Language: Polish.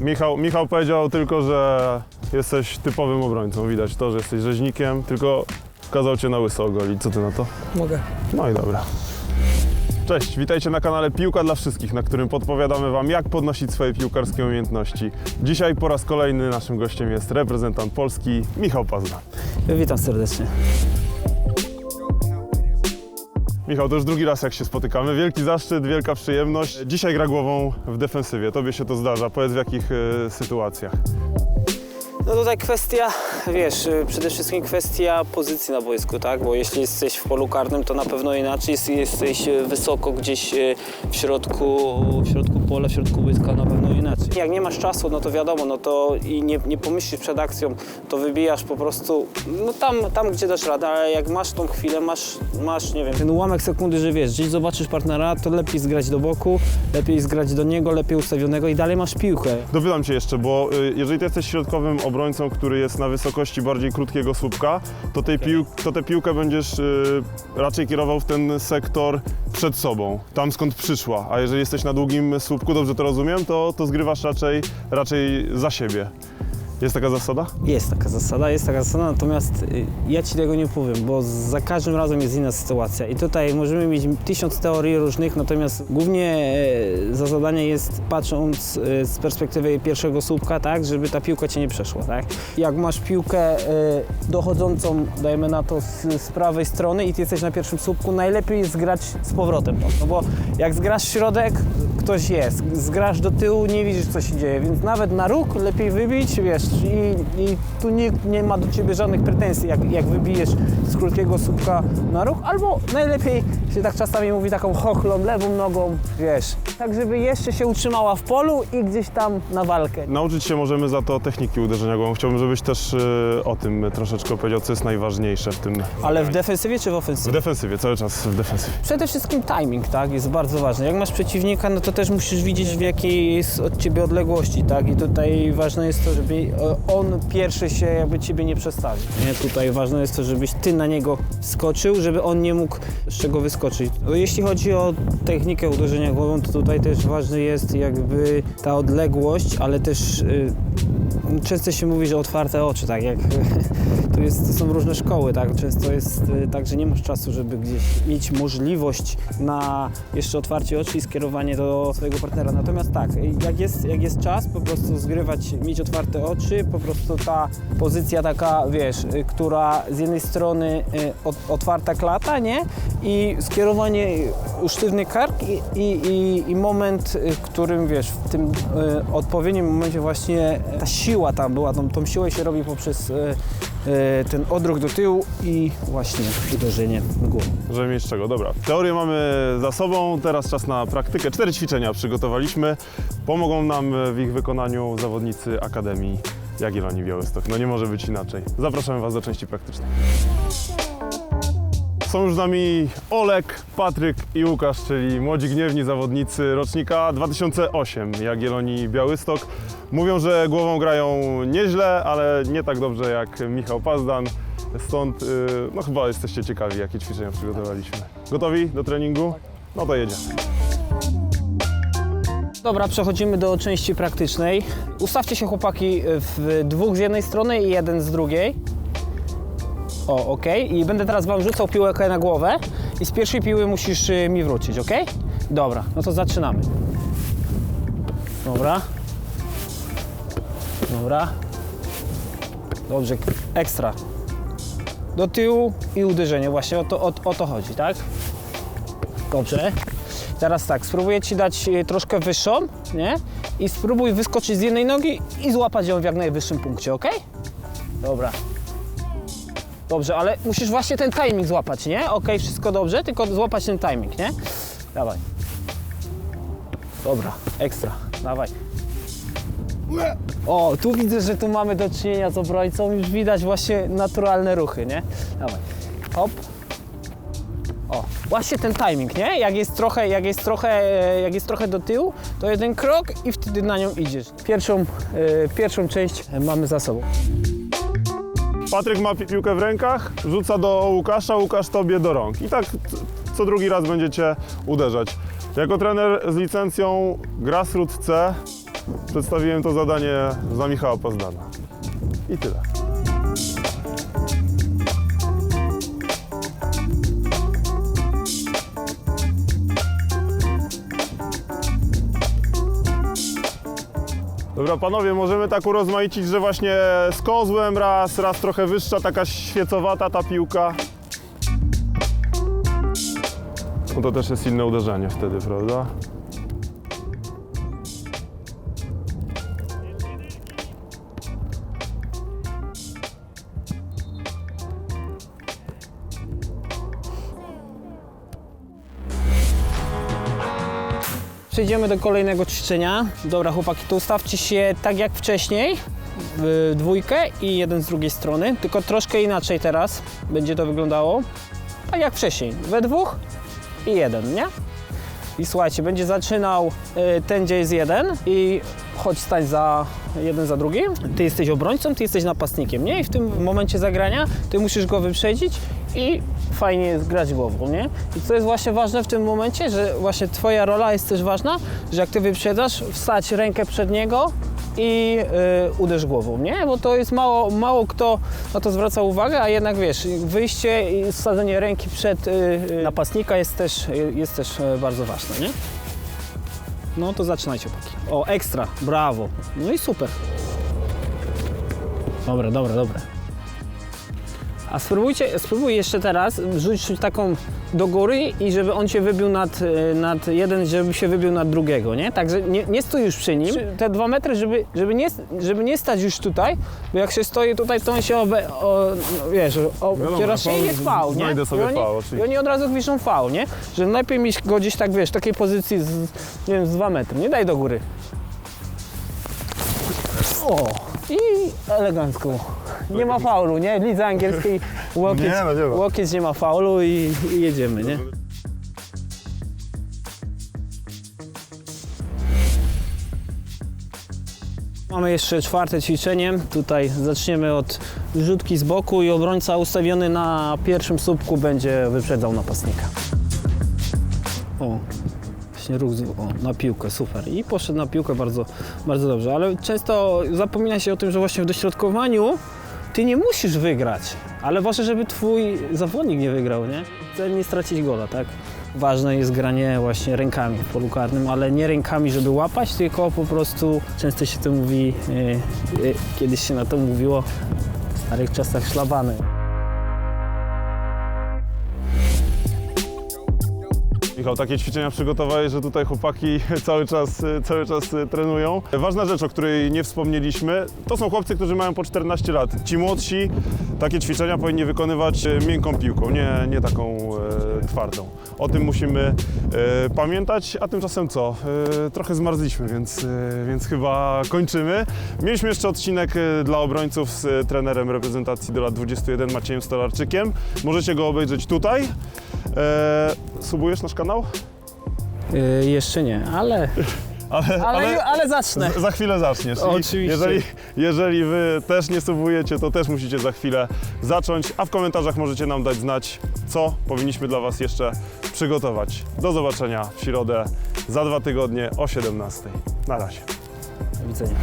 Michał, Michał powiedział tylko, że jesteś typowym obrońcą. Widać to, że jesteś rzeźnikiem, tylko kazał cię na łyso ogolić. Co ty na to? Mogę. No i dobra. Cześć, witajcie na kanale Piłka dla Wszystkich, na którym podpowiadamy Wam, jak podnosić swoje piłkarskie umiejętności. Dzisiaj po raz kolejny naszym gościem jest reprezentant Polski Michał Pazda. Witam serdecznie. Michał, to już drugi raz jak się spotykamy. Wielki zaszczyt, wielka przyjemność. Dzisiaj gra głową w defensywie. Tobie się to zdarza. Powiedz w jakich e, sytuacjach. No tutaj kwestia, wiesz, y, przede wszystkim kwestia pozycji na boisku, tak? Bo jeśli jesteś w polu karnym, to na pewno inaczej. Jeśli jesteś y, wysoko gdzieś y, w środku, w środku pola, w środku boiska, na pewno inaczej. Jak nie masz czasu, no to wiadomo, no to i nie, nie pomyślisz przed akcją, to wybijasz po prostu, no tam, tam gdzie dasz radę, ale jak masz tą chwilę, masz, masz, nie wiem, ten ułamek sekundy, że wiesz, gdzieś zobaczysz partnera, to lepiej zgrać do boku, lepiej zgrać do niego, lepiej ustawionego i dalej masz piłkę. Dopytam Cię jeszcze, bo y, jeżeli Ty jesteś środkowym obrońcą, który jest na wysokości bardziej krótkiego słupka, to, tej pił- to tę piłkę będziesz y, raczej kierował w ten sektor przed sobą, tam skąd przyszła. A jeżeli jesteś na długim słupku, dobrze to rozumiem, to, to zgrywasz raczej, raczej za siebie. Jest taka zasada? Jest taka zasada, jest taka zasada, natomiast y, ja Ci tego nie powiem, bo za każdym razem jest inna sytuacja i tutaj możemy mieć tysiąc teorii różnych, natomiast głównie e, za zadanie jest patrząc e, z perspektywy pierwszego słupka, tak, żeby ta piłka Cię nie przeszła, tak. Jak masz piłkę dochodzącą, dajmy na to, z, z prawej strony i Ty jesteś na pierwszym słupku, najlepiej jest zgrać z powrotem, to, no bo jak zgrasz środek, ktoś jest, zgrasz do tyłu, nie widzisz co się dzieje, więc nawet na róg lepiej wybić, wiesz, i, i tu nikt nie ma do Ciebie żadnych pretensji, jak, jak wybijesz z krótkiego słupka na róg, albo najlepiej się tak czasami mówi taką chochlą, lewą nogą, wiesz, tak żeby jeszcze się utrzymała w polu i gdzieś tam na walkę. Nauczyć się możemy za to techniki uderzenia głową. Chciałbym, żebyś też y, o tym troszeczkę powiedział, co jest najważniejsze w tym. Ale w defensywie czy w W ofensywie? defensywie, cały czas w defensywie. Przede wszystkim timing, tak, jest bardzo ważny. Jak masz przeciwnika, no to też musisz widzieć w jakiej jest od ciebie odległości, tak, i tutaj ważne jest to, żeby on pierwszy się jakby ciebie nie przestawił. Nie, tutaj ważne jest to, żebyś ty na niego skoczył, żeby on nie mógł z czego wyskoczyć. No, jeśli chodzi o technikę uderzenia głową, to tutaj też ważny jest jakby ta odległość, ale też y, często się mówi, że otwarte oczy, tak jak to, jest, to są różne szkoły, tak? Często jest y, tak, że nie masz czasu, żeby gdzieś mieć możliwość na jeszcze otwarcie oczu i skierowanie do swojego partnera. Natomiast tak, jak jest, jak jest czas, po prostu zgrywać, mieć otwarte oczy, po prostu ta pozycja taka, wiesz, y, która z jednej strony y, ot, otwarta klata, nie? I skierowanie y, sztywny kark i, i, i, moment, y, w którym, wiesz, w tym odpowiednim momencie właśnie ta siła tam była, tą, tą siłę się robi poprzez ten odruch do tyłu i właśnie uderzenie głową. Żeby mieć czego. Dobra, teorię mamy za sobą, teraz czas na praktykę. Cztery ćwiczenia przygotowaliśmy. Pomogą nam w ich wykonaniu zawodnicy Akademii Jagiellonii Białystok. No nie może być inaczej. Zapraszamy Was do części praktycznej. Są już z nami Olek, Patryk i Łukasz, czyli młodzi gniewni zawodnicy rocznika 2008 Jagiellonii Białystok. Mówią, że głową grają nieźle, ale nie tak dobrze jak Michał Pazdan. Stąd y, no chyba jesteście ciekawi, jakie ćwiczenia przygotowaliśmy. Gotowi do treningu? No to jedziemy. Dobra, przechodzimy do części praktycznej. Ustawcie się chłopaki w dwóch z jednej strony i jeden z drugiej. O, ok. I będę teraz Wam rzucał piłkę na głowę i z pierwszej piły musisz y, mi wrócić, ok? Dobra, no to zaczynamy. Dobra. Dobra. Dobrze, ekstra. Do tyłu i uderzenie, właśnie o to, o, o to chodzi, tak? Dobrze. Teraz tak, spróbuję Ci dać e, troszkę wyższą, nie? I spróbuj wyskoczyć z jednej nogi i złapać ją w jak najwyższym punkcie, ok? Dobra. Dobrze, ale musisz właśnie ten timing złapać, nie? Ok, wszystko dobrze, tylko złapać ten timing, nie? Dawaj. Dobra, ekstra, dawaj. O, tu widzę, że tu mamy do czynienia z obrońcą, już widać właśnie naturalne ruchy, nie? Dawaj. Hop. O, właśnie ten timing, nie? Jak jest trochę, jak jest trochę, jak jest trochę do tyłu, to jeden krok i wtedy na nią idziesz. Pierwszą, e, pierwszą część mamy za sobą. Patryk ma pi- piłkę w rękach, rzuca do Łukasza, Łukasz tobie do rąk. I tak co drugi raz będziecie uderzać. Jako trener z licencją Grassroot C Przedstawiłem to zadanie za Michała Pazdana. I tyle. Dobra, panowie, możemy tak urozmaicić, że właśnie z kozłem raz, raz trochę wyższa, taka świecowata ta piłka. No to też jest inne uderzenie wtedy, prawda? Przejdziemy do kolejnego ćwiczenia. Dobra, chłopaki, to ustawcie się tak jak wcześniej, w dwójkę i jeden z drugiej strony, tylko troszkę inaczej teraz będzie to wyglądało. Tak jak wcześniej, we dwóch i jeden, nie? I słuchajcie, będzie zaczynał y, ten, gdzie jest jeden i chodź stań za jeden za drugim. Ty jesteś obrońcą, ty jesteś napastnikiem, nie? I w tym momencie zagrania ty musisz go wyprzedzić i fajnie jest grać głową, nie? I co jest właśnie ważne w tym momencie, że właśnie twoja rola jest też ważna, że jak ty wyprzedzasz, wstać rękę przed niego i y, uderz głową, nie? Bo to jest mało, mało kto na to zwraca uwagę, a jednak wiesz, wyjście i wsadzenie ręki przed y, y, napastnika jest też, jest też y, bardzo ważne, nie? No to zaczynajcie, chłopaki. O, ekstra, brawo. No i super. Dobra, dobra, dobra. A spróbujcie, spróbuj jeszcze raz rzucić taką do góry i żeby on się wybił nad, y, nad jeden, żeby się wybił nad drugiego, nie? Także nie, nie stój już przy nim. Te dwa metry, żeby, żeby, nie, żeby nie stać już tutaj, bo jak się stoi tutaj, to on się obe, o, no, wiesz, i jest faul, nie? znajdę sobie I oni, oczywiście. I oni od razu wiszą faul, nie? Że najlepiej mieć go gdzieś tak, wiesz, w takiej pozycji z, nie wiem, z dwa metry. Nie daj do góry. O, i elegancko. Nie ma faulu, nie? W lidze angielskiej łokieć, Nie, no nie ma. łokieć nie ma faulu i, i jedziemy, nie? Mamy jeszcze czwarte ćwiczenie. Tutaj zaczniemy od rzutki z boku i obrońca ustawiony na pierwszym słupku będzie wyprzedzał napastnika. O, właśnie ruch z, o, na piłkę, super. I poszedł na piłkę bardzo, bardzo dobrze, ale często zapomina się o tym, że właśnie w dośrodkowaniu ty nie musisz wygrać, ale ważne, żeby twój zawodnik nie wygrał, nie? Chcę nie stracić gola, tak? Ważne jest granie właśnie rękami w polu karnym, ale nie rękami, żeby łapać, tylko po prostu, często się to mówi, e, e, kiedyś się na to mówiło, w starych czasach szlabany. Michał, takie ćwiczenia przygotowałeś, że tutaj chłopaki cały czas, cały czas y, trenują. Ważna rzecz, o której nie wspomnieliśmy, to są chłopcy, którzy mają po 14 lat. Ci młodsi takie ćwiczenia powinni wykonywać y, miękką piłką, nie, nie taką e, twardą. O tym musimy e, pamiętać, a tymczasem co? E, trochę zmarzliśmy, więc, e, więc chyba kończymy. Mieliśmy jeszcze odcinek e, dla obrońców z e, trenerem reprezentacji do lat 21 Maciejem Stolarczykiem. Możecie go obejrzeć tutaj. E, subujesz nasz kanał? E, jeszcze nie, ale, Ale, ale, ale, zacznę. za chwilę zaczniesz. I Oczywiście. Jeżeli, jeżeli wy też nie subujecie, to też musicie za chwilę zacząć, a w komentarzach możecie nam dać znać, co powinniśmy dla Was jeszcze przygotować. Do zobaczenia w środę za dwa tygodnie o 17. Na razie. Do widzenia.